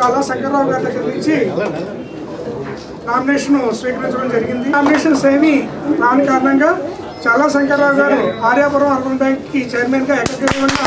చాలా శంకర్రావు గారి దగ్గర నుంచి నామినేషన్ స్వీకరించడం జరిగింది. నామినేషన్స్ ఏమి రాని కారణంగా చాలా శంకర్రావు గారు ఆర్యాపురం అర్బన్ బ్యాంక్కి చైర్మన్గా ఏకగ్రీవంగా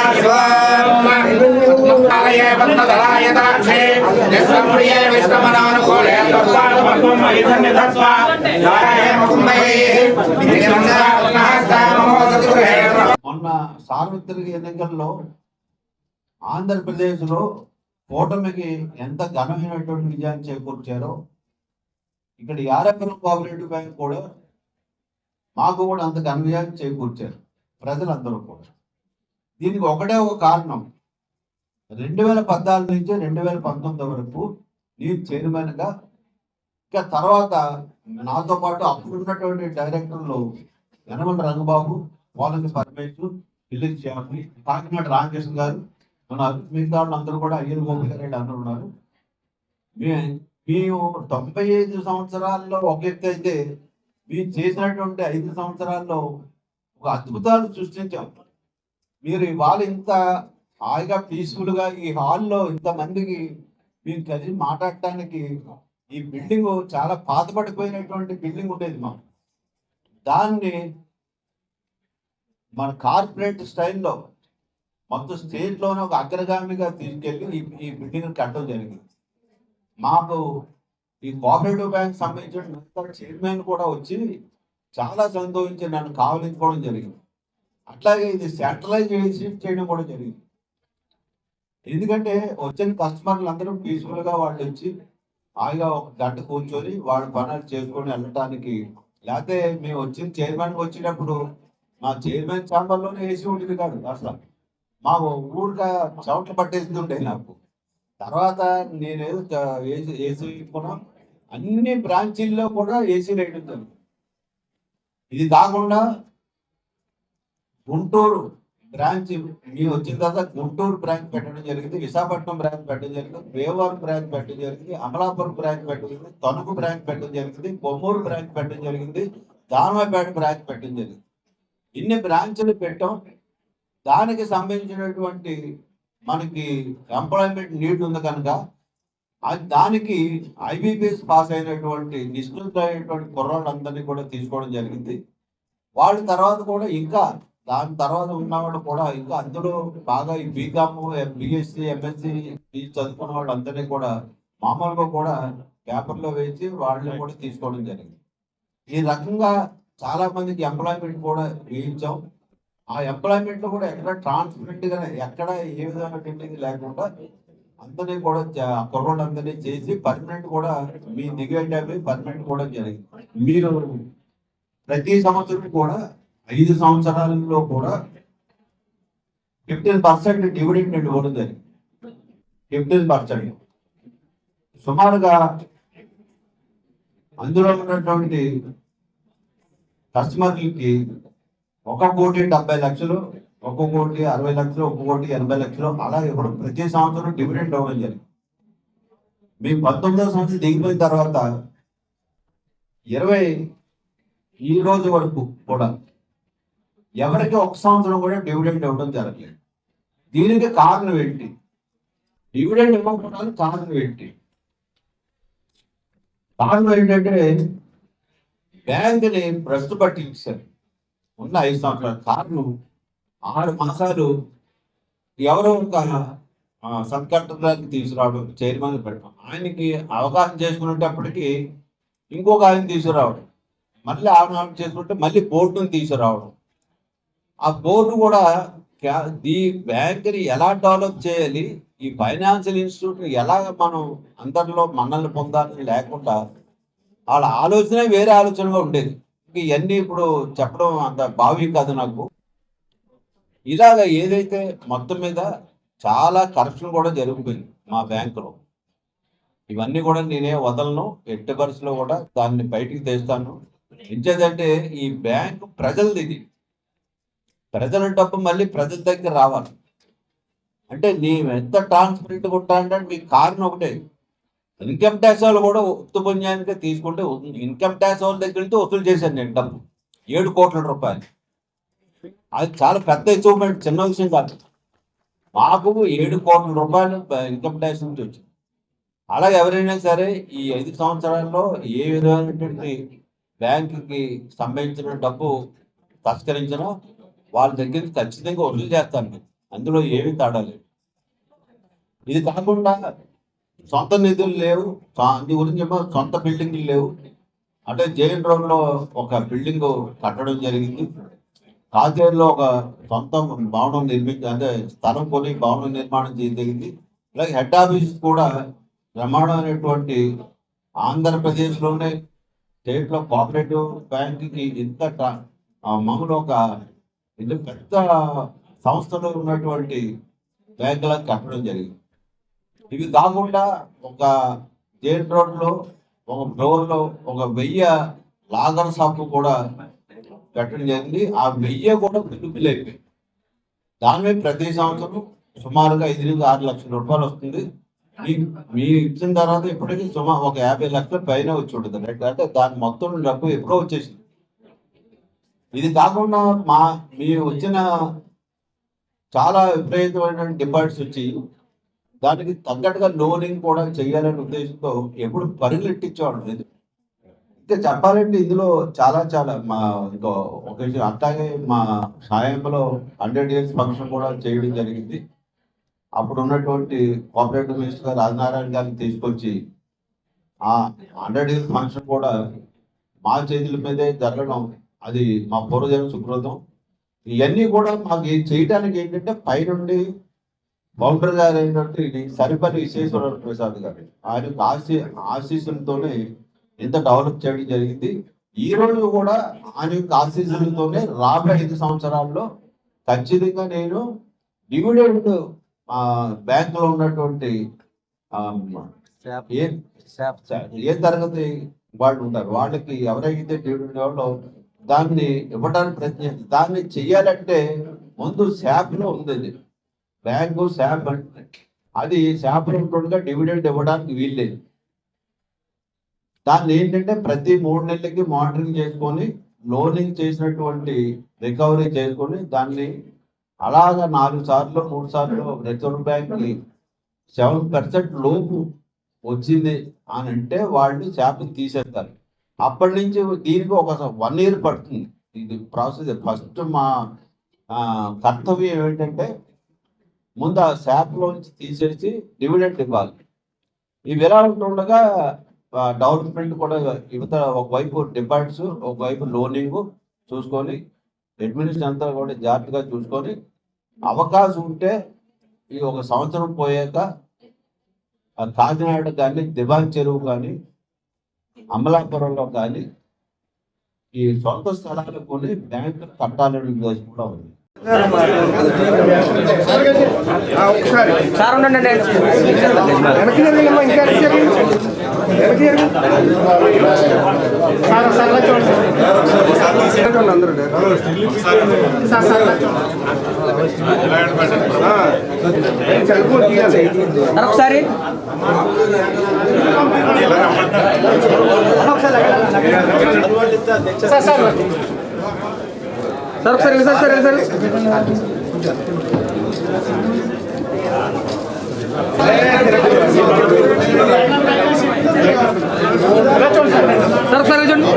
మొన్న సార్వత్రిక ఎన్నికల్లో ఆంధ్రప్రదేశ్లో కూటమికి ఎంత ఘనమైనటువంటి విజయాన్ని చేకూర్చారో ఇక్కడ యారపురం కోఆపరేటివ్ బ్యాంక్ కూడా మాకు కూడా అంత ఘన విజయాన్ని చేకూర్చారు. ప్రజలందరూ కూడా. దీనికి ఒకటే ఒక కారణం. రెండు వేల పద్నాలుగు నుంచి రెండు వేల పంతొమ్మిది వరకు నేను చైర్మన్గా ఇంకా తర్వాత నాతో పాటు అప్పుడున్నటువంటి డైరెక్టర్లు యనమల రంగబాబు వాళ్ళకి పరమేశ్వర్ పిల్లి శ్యామి కాకినాడ రామకృష్ణ గారు మన మిగతా అందరూ కూడా అయ్యన్ గోపి గారు అందరూ ఉన్నారు. మేము తొంభై ఐదు సంవత్సరాల్లో ఒక ఎత్తు అయితే మేము చేసినటువంటి ఐదు సంవత్సరాల్లో ఒక అద్భుతాలు సృష్టించాం. మీరు ఇవాళ ఇంత హాయిగా పీస్ఫుల్గా ఈ హాల్లో ఇంత మందికి మేము కలిసి మాట్లాడటానికి ఈ బిల్డింగ్ చాలా పాతపడిపోయినటువంటి బిల్డింగ్ ఉండేది మాకు. దాన్ని మన కార్పొరేట్ స్టైల్లో మొత్తం స్టేట్లోనే ఒక అగ్రగామిగా తీసుకెళ్ళి ఈ ఈ బిల్డింగ్ కట్టడం జరిగింది. మాకు ఈ కోఆపరేటివ్ బ్యాంక్ సంబంధించిన చైర్మన్ కూడా వచ్చి చాలా సంతోషించి నన్ను కావలించుకోవడం జరిగింది. అట్లాగే ఇది సెంట్రలైజ్ చేసి చేయడం కూడా జరిగింది. ఎందుకంటే వచ్చిన కస్టమర్లు అందరూ పీస్ఫుల్గా వాళ్ళు వచ్చి హాయిగా ఒక గంట కూర్చొని వాళ్ళ పనులు చేసుకొని వెళ్ళటానికి. లేకపోతే మేము వచ్చిన చైర్మన్ వచ్చినప్పుడు మా చైర్మన్ ఛాంబర్లోనే ఏసీ ఉండేది కాదు అసలు. మా ఊరిక చౌట్లు పట్టేస్తుండే నాకు. తర్వాత నేను ఏసీ ఏసీ కొన్నా. అన్ని బ్రాంచీల్లో కూడా ఏసీ రేట్ ఇది కాకుండా గుంటూరు బ్రాంచ్ మేము వచ్చిన తర్వాత గుంటూరు బ్రాంచ్ పెట్టడం జరిగింది విశాఖపట్నం బ్రాంచ్ పెట్టడం జరిగింది భీమవరం బ్రాంచ్ పెట్టడం జరిగింది అమలాపురం బ్రాంచ్ పెట్టడం జరిగింది తణుకు బ్రాంచ్ పెట్టడం జరిగింది కొమ్మూరు బ్రాంచ్ పెట్టడం జరిగింది దానమపేట బ్రాంచ్ పెట్టడం జరిగింది. ఇన్ని బ్రాంచ్లు పెట్టాం. దానికి సంబంధించినటువంటి మనకి ఎంప్లాయ్మెంట్ నీడ్ ఉంది కనుక అది దానికి ఐబీపీఎస్ పాస్ అయినటువంటి నిష్ణులైనటువంటి కుర్రాళ్ళందరినీ కూడా తీసుకోవడం జరిగింది. వాళ్ళ తర్వాత కూడా ఇంకా దాని తర్వాత ఉన్న వాళ్ళు కూడా ఇంకా అందులో బాగా ఈ బీకామ్ బిఎస్సి ఎంఎస్సి చదువుకున్న వాళ్ళందరినీ కూడా మామూలుగా కూడా పేపర్లో వేసి వాళ్ళని కూడా తీసుకోవడం జరిగింది. ఈ రకంగా చాలా మందికి ఎంప్లాయ్మెంట్ కూడా వేయించాం. ఆ ఎంప్లాయ్మెంట్ కూడా ఎక్కడ ట్రాన్స్పరెంట్గా ఎక్కడ ఏ విధమైనటువంటి లేకుండా అందరినీ కూడా కుర్రోళ్ళందరినీ చేసి పర్మనెంట్ కూడా మీ దిగేటప్పుడు పర్మనెంట్ కూడా జరిగింది. మీరు ప్రతి సంవత్సరం కూడా ఐదు సంవత్సరాలలో కూడా ఫిఫ్టీన్ పర్సెంట్ డివిడెండ్ ఇవ్వడం ఫిఫ్టీన్ పర్సెంట్. సుమారుగా అందులో ఉన్నటువంటి కస్టమర్లకి ఒక కోటి డెబ్బై లక్షలు ఒక కోటి అరవై లక్షలు ఒక కోటి ఎనభై లక్షలు అలా ఇవ్వడం ప్రతి సంవత్సరం డివిడెండ్ ఇవ్వడం జరిగింది. మీ పంతొమ్మిదో సంవత్సరం దిగిపోయిన తర్వాత ఇరవై ఈ రోజు వరకు కూడా ఎవరికి ఒక సంవత్సరం కూడా డివిడెండ్ ఇవ్వడం జరగలేదు. దీనికి కారణం ఏంటి? డివిడెండ్ ఇవ్వకపోవడానికి కారణం ఏంటి? కారణం ఏంటంటే బ్యాంకుని ప్రస్తుత పట్టించారు. ఉన్న ఐదు సంవత్సరాల కారణం ఆరు మాసాలు ఎవరో ఒక సబ్ తీసుకురావడం చైర్మన్ పెట్టడం ఆయనకి అవగాహన చేసుకునేటప్పటికీ ఇంకొక ఆయన తీసుకురావడం. మళ్ళీ అవగాహన చేసుకుంటే మళ్ళీ బోర్డును తీసుకురావడం. ఆ బోర్డు కూడా ఈ బ్యాంక్ని ఎలా డెవలప్ చేయాలి ఈ ఫైనాన్షియల్ ఇన్స్టిట్యూట్ ఎలా మనం అందరిలో మన్నలు పొందాలని లేకుండా వాళ్ళ ఆలోచనే వేరే ఆలోచనగా ఉండేది. ఇవన్నీ ఇప్పుడు చెప్పడం అంత భావ్యం కాదు నాకు. ఇలాగ ఏదైతే మొత్తం మీద చాలా కరప్షన్ కూడా జరుగుతుంది మా బ్యాంకులో. ఇవన్నీ కూడా నేనే వదలను ఎట్టి పరిస్థితిలో కూడా దాన్ని బయటికి తెస్తాను. ఎంచేదంటే ఈ బ్యాంకు ప్రజలది ఇది. ప్రజల డబ్బు మళ్ళీ ప్రజల దగ్గర రావాలి. అంటే నేను ఎంత ట్రాన్స్పరెంట్ ఉంటానంటే మీకు కారణం ఒకటే. ఇన్కమ్ ట్యాక్స్ వాళ్ళు కూడా ఉత్తు పుణ్యానికి తీసుకుంటే ఇన్కమ్ ట్యాక్స్ వాళ్ళ దగ్గర నుంచి వసూలు చేశాను నేను డబ్బు. ఏడు కోట్ల రూపాయలు. అది చాలా పెద్ద అచీవ్మెంట్ చిన్న విషయం కాదు. మాకు ఏడు కోట్ల రూపాయలు ఇన్కమ్ ట్యాక్స్ నుంచి వచ్చింది. అలాగే ఎవరైనా సరే ఈ ఐదు సంవత్సరాల్లో ఏ విధమైనటువంటి బ్యాంకుకి సంబంధించిన డబ్బు తస్కరించినా వాళ్ళ దగ్గర ఖచ్చితంగా వసూలు చేస్తాను నేను. అందులో ఏమీ తేడా లేదు. ఇది కాకుండా సొంత నిధులు లేవు. సొ- అందు గురించి ఏమో సొంత బిల్డింగ్లు లేవు. అంటే జైన్ రోడ్లో ఒక బిల్డింగ్ కట్టడం జరిగింది. కాజేరులో ఒక సొంత భవనం నిర్మించి అంటే స్థలం కొని భవనం నిర్మాణం చేయగలిగింది జరిగింది. అలాగే హెడ్ ఆఫీస్ కూడా బ్రహ్మాండమైనటువంటి ఆంధ్రప్రదేశ్లోనే స్టేట్లో కోఆపరేటివ్ బ్యాంక్కి ఇంత ట్రా- మామూలు ఒక ఇంత పెద్ద సంస్థలో ఉన్నటువంటి బ్యాంకులకు కట్టడం జరిగింది. ఇవి కాకుండా ఒక జైన్ రోడ్లో ఒక ఫ్లోర్లో ఒక వెయ్యి లాగర్ షాప్ కూడా కట్టడం జరిగింది. ఆ వెయ్యి కూడా బిల్లుబిల్ అయిపోయింది ప్రతి సంవత్సరం సుమారుగా ఐదు నుంచి ఆరు లక్షల రూపాయలు వస్తుంది. మీ మీ ఇచ్చిన తర్వాత ఇప్పటికీ సుమారు ఒక యాభై లక్షల పైన వచ్చి ఉంటుంది. అంటే దాని మొత్తం డబ్బు ఎప్పుడో వచ్చేసింది. ఇది కాకుండా మా మీ వచ్చిన చాలా విపరీతమైన డిపాజిట్స్ వచ్చి దానికి తగ్గట్టుగా లోనింగ్ కూడా చేయాలనే ఉద్దేశంతో ఎప్పుడు పరిగెట్టించేవాడు లేదు. ఇంకా చెప్పాలంటే ఇందులో చాలా చాలా మా ఇంకో ఒక విషయం అట్లాగే మా సాయంలో హండ్రెడ్ ఇయర్స్ ఫంక్షన్ కూడా చేయడం జరిగింది. అప్పుడు ఉన్నటువంటి కోఆపరేటివ్ మినిస్టర్ రాజనారాయణ గారిని తీసుకొచ్చి ఆ హండ్రెడ్ ఇయర్స్ ఫంక్షన్ కూడా మా చేతుల మీదే జరగడం అది మా పూర్వజన్మ సుకృతం. ఇవన్నీ కూడా మాకు చేయడానికి ఏంటంటే పైనుండి బౌండర్ గారు ఏంటంటే ఇది సరిపల్లి విశ్వేశ్వర ప్రసాద్ గారు ఆయన ఆశీ ఆశీస్సులతోనే ఇంత డెవలప్ చేయడం జరిగింది. ఈ రోజు కూడా ఆయన యొక్క ఆశీస్సులతోనే రాబోయే ఐదు సంవత్సరాల్లో ఖచ్చితంగా నేను డివిడెండ్ బ్యాంకులో ఉన్నటువంటి ఆ, ఏ ఏ తరగతి వాళ్ళు ఉంటారు వాళ్ళకి ఎవరైతే డివిడెండ్ వాళ్ళు దాన్ని ఇవ్వడానికి ప్రయత్నం దాన్ని చెయ్యాలంటే ముందు శాప్లో ఉంది అది. బ్యాంకు శాప్ అంటే అది శాప్ ఉంటుండగా డివిడెండ్ ఇవ్వడానికి వీల్లేదు. దాన్ని ఏంటంటే ప్రతి మూడు నెలలకి మానిటరింగ్ చేసుకొని లోనింగ్ చేసినటువంటి రికవరీ చేసుకొని దాన్ని అలాగా నాలుగు సార్లు మూడు సార్లు రిజర్వ్ బ్యాంక్కి సెవెన్ పర్సెంట్ లోపు వచ్చింది అని అంటే వాళ్ళు శాప్ తీసేస్తారు. అప్పటి నుంచి దీనికి ఒక వన్ ఇయర్ పడుతుంది. ఇది ప్రాసెస్ ఫస్ట్ మా కర్తవ్యం ఏంటంటే ముందు ఆ శాఖలోంచి తీసేసి డివిడెంట్ ఇవ్వాలి. ఇవి ఎలా ఉంటుండగా డెవలప్మెంట్ కూడా యువత ఒకవైపు డిపాజిట్స్ ఒకవైపు లోనింగ్ చూసుకొని అడ్మినిస్ట్రేషన్ అంతా కూడా జాగ్రత్తగా చూసుకొని అవకాశం ఉంటే ఈ ఒక సంవత్సరం పోయాక కాకినాడ కానీ దివాంగ్ చెరువు కానీ అమలాపురంలో కానీ ఈ సొంత స్థలాలు కొని బ్యాంకు కట్టాలనే ఉద్దేశం కూడా ఉంది. ఒకసారి. సార్ సార్ ఒకసారి సార్ సార్ సార్ ఒకసారి సార్ సార్ సార్ ఇలా చూడండి సార్ సార్ ఒకసారి చూడండి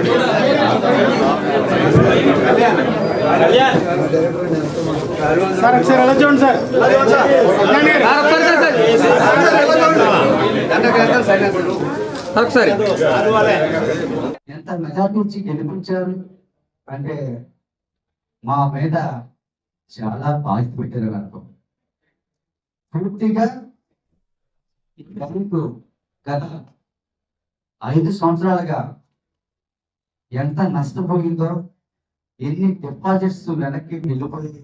సార్ ఒకసారి ఎలా చూడండి సార్ సార్ ఒకసారి సార్ సార్ సార్ ఒకసారి ఎంత మెజార్టీ నుంచి గెలిపించారు? అంటే మా మీద చాలా బాధ్యత పెట్టారు అనుకో. పూర్తిగా బ్యాంకు గత ఐదు సంవత్సరాలుగా ఎంత నష్టపోయిందో ఎన్ని డిపాజిట్స్ వెనక్కి వెళ్ళిపోయిందో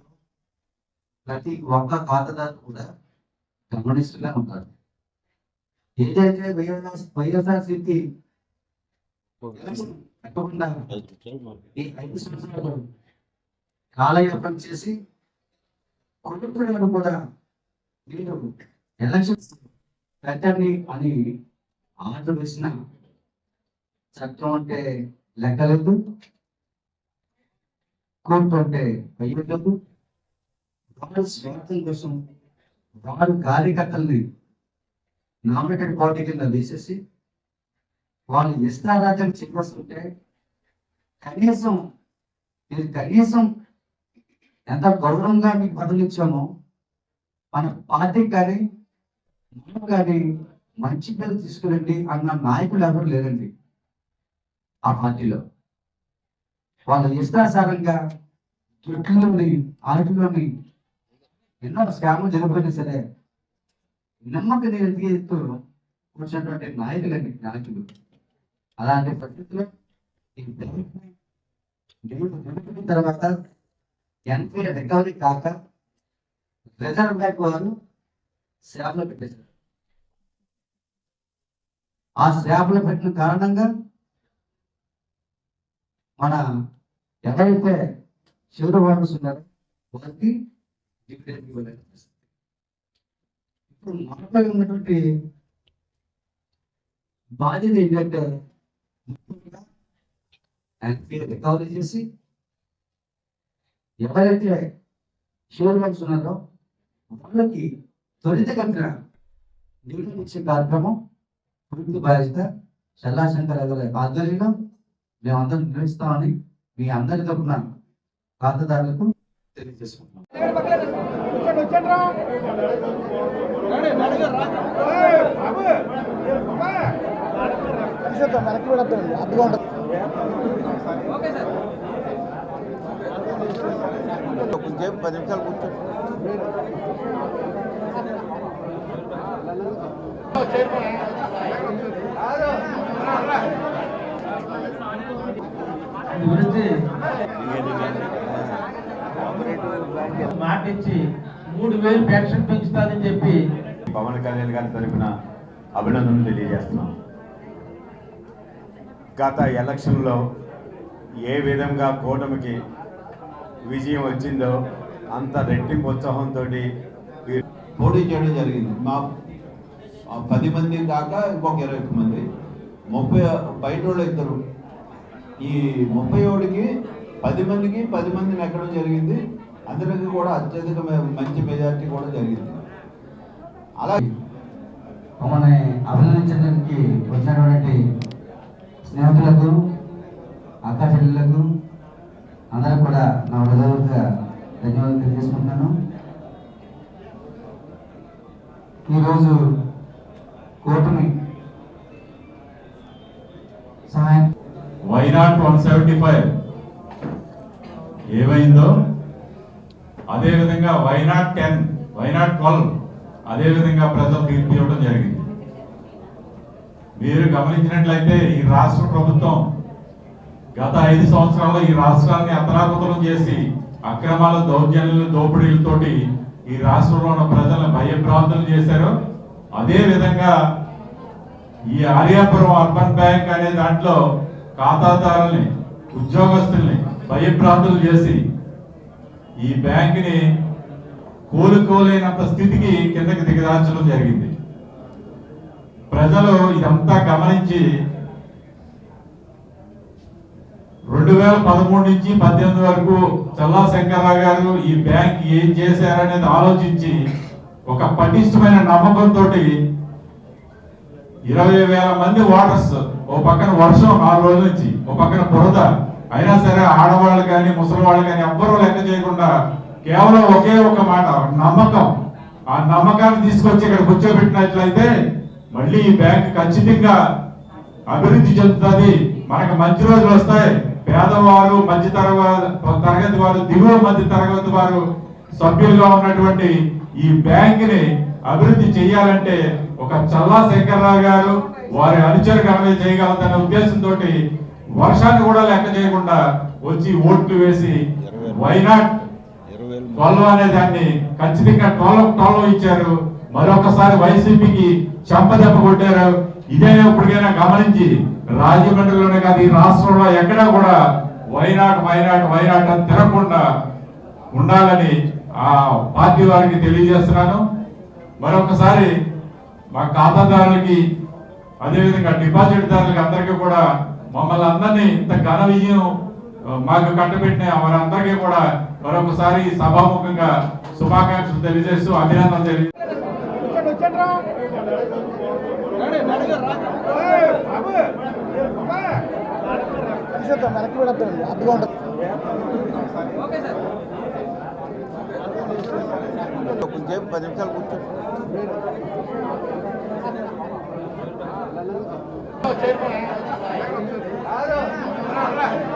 ప్రతి ఒక్క ఖాతాదారు కూడా గమనిస్తూనే ఉంటారు ఏదైతే వైఎస్ఆర్ వైఎస్ఆర్సీపీ తప్పకుండా ఈ ఐదు సంవత్సరాలు కాలయాపన చేసి కొడుకులను కూడా వీళ్ళు ఎలక్షన్స్ పెట్టండి అని ఆర్డర్ వేసిన చట్టం అంటే లెక్కలేదు కోర్టు అంటే వెయ్యలేదు వాళ్ళ స్వార్థం కోసం వారు కార్యకర్తల్ని నామినేటెడ్ పార్టీ కింద వేసేసి వాళ్ళు ఇష్టారాజ్యం చేస్తుంటే కనీసం ఇది కనీసం ఎంత గౌరవంగా మీకు బదులిచ్చామో మన పార్టీ కానీ మనం కానీ మంచి పేరు తీసుకురండి అన్న నాయకులు ఎవరు లేరండి ఆ పార్టీలో. వాళ్ళ ఇష్టాసారంగా చుట్టులోని ఆటలోని ఎన్నో స్కాములు జరిగిపోయినా సరే నమ్మకం ఎత్తు కూర్చున్నటువంటి నాయకులని నాయకులు అలాంటి పరిస్థితుల్లో ఈ బ్యాంక్ని తర్వాత ఎన్పీ రికవరీ కాక రిజర్వ్ బ్యాంక్ వాళ్ళు సేవలో పెట్టేశారు. ఆ సేవలో పెట్టిన కారణంగా మన ఎవరైతే చివరి హోల్డర్స్ ఉన్నారో వారికి డివిడెండ్ ఇవ్వలేని ఇప్పుడు మనపై ఉన్నటువంటి బాధ్యత ఏంటంటే రికవరీ చేసి ఎవరైతే షేర్ హోల్డర్స్ ఉన్నారో వాళ్ళకి త్వరితగతిన డివిడెండ్ ఇచ్చే కార్యక్రమం పూర్తి బాధ్యత చల్లాశంకర్ గారి ఆధ్వర్యంలో మేమందరం నిర్వహిస్తామని మీ అందరి తరఫున ఖాతాదారులకు తెలియజేసుకుంటున్నాం. కొంచెం పది నిమిషాలు కూర్చో గురించి మాట ఇచ్చి మూడు వేలు పెన్షన్ పెంచుతానని చెప్పి పవన్ కళ్యాణ్ గారి తరఫున అభినందనలు తెలియజేస్తున్నాం. గత ఎలక్షన్లో ఏ విధంగా కూటమికి విజయం వచ్చిందో అంత రెట్టింపు ఉత్సాహంతో పోటీ చేయడం జరిగింది. మా పది మంది కాక ఇంకొక ఇరవై ఒక్క మంది. ముప్పై బయట వాళ్ళు ఇద్దరు. ఈ ముప్పై ఓడికి పది మందికి పది మందిని ఎక్కడం జరిగింది. అందరికీ కూడా అత్యధిక మంచి మెజార్టీ కూడా జరిగింది. అలా మమ్మల్ని అభినందించడానికి వచ్చినటువంటి స్నేహితులకు అక్క చెల్లెలకు అందరికి కూడా నా హృదయపూర్వక ధన్యవాదాలు తెలియజేసుకుంటున్నాను. ఈరోజు కూటమి సహాయం వైనాట్ వన్ సెవెంటీ ఫైవ్ ఏమైందో? అదే విధంగా వైనాట్ టెన్ వైనాట్ ట్వెల్వ్ అదే విధంగా ప్రజలు తీర్పు ఇవ్వడం జరిగింది. మీరు గమనించినట్లయితే ఈ రాష్ట్ర ప్రభుత్వం గత ఐదు సంవత్సరాల్లో ఈ రాష్ట్రాన్ని అతలాకుతలం చేసి అక్రమాల దౌర్జన్యాలు దోపిడీలతోటి ఈ రాష్ట్రంలో ఉన్న ప్రజలను భయభ్రాంతులు చేశారు. అదే విధంగా ఈ ఆర్యాపురం అర్బన్ బ్యాంక్ అనే దాంట్లో ఖాతాదారుల్ని ఉద్యోగస్తుల్ని భయభ్రాంతులు చేసి ఈ బ్యాంకుని కోలుకోలేనంత స్థితికి కిందకి దిగదార్చడం జరిగింది. ప్రజలు ఇదంతా గమనించి రెండు వేల పదమూడు నుంచి పద్దెనిమిది వరకు చల్లా శంకర్రావు గారు ఈ బ్యాంక్ ఏం చేశారనేది ఆలోచించి ఒక పటిష్టమైన నమ్మకంతో ఇరవై వేల మంది ఓటర్స్ ఓ పక్కన వర్షం నాలుగు రోజుల నుంచి ఓ పక్కన బురద అయినా సరే ఆడవాళ్ళు కానీ ముసలి వాళ్ళు కానీ ఎవ్వరూ లెక్క చేయకుండా కేవలం ఒకే ఒక మాట నమ్మకం. ఆ నమ్మకాన్ని తీసుకొచ్చి ఇక్కడ కూర్చోబెట్టినట్లయితే మళ్ళీ ఈ బ్యాంక్ ఖచ్చితంగా అభివృద్ధి చెందుతుంది. మనకు మంచి రోజులు వస్తాయి. పేదవారు మధ్య తరగతి తరగతి వారు దిగువ మధ్య తరగతి వారు సభ్యులుగా ఉన్నటువంటి ఈ బ్యాంక్ని అభివృద్ధి చేయాలంటే ఒక చల్లా శంకర్రావు గారు వారి అనుచరు కనవే చేయగలదనే ఉద్దేశంతో వర్షాన్ని కూడా లెక్క చేయకుండా వచ్చి ఓట్లు వేసి వైనాట్ ట్వల్వ్ అనే దాన్ని ఖచ్చితంగా ట్వల్వ్ ట్వల్వ్ ఇచ్చారు. మరొకసారి వైసీపీకి చెంపదెబ్బ కొట్టారు. ఇదే ఇప్పటికైనా గమనించి రాజమండ్రిలోనే కాదు ఈ రాష్ట్రంలో ఎక్కడా కూడా వైనాట్ వైనాట్ వైనాట్ అని తిరగకుండా ఉండాలని ఆ పార్టీ వారికి తెలియజేస్తున్నాను. మరొకసారి మా ఖాతాదారులకి అదేవిధంగా డిపాజిట్ దారులకి అందరికీ కూడా మమ్మల్ని అందరినీ ఇంత ఘన విజయం మాకు కట్టబెట్టిన వారందరికీ కూడా మరొకసారి సభాముఖంగా శుభాకాంక్షలు తెలియజేస్తూ అభినందనలు తెలియ కొంచెం పది నిమిషాలు కూర్చో చైర్మన్ 来来来。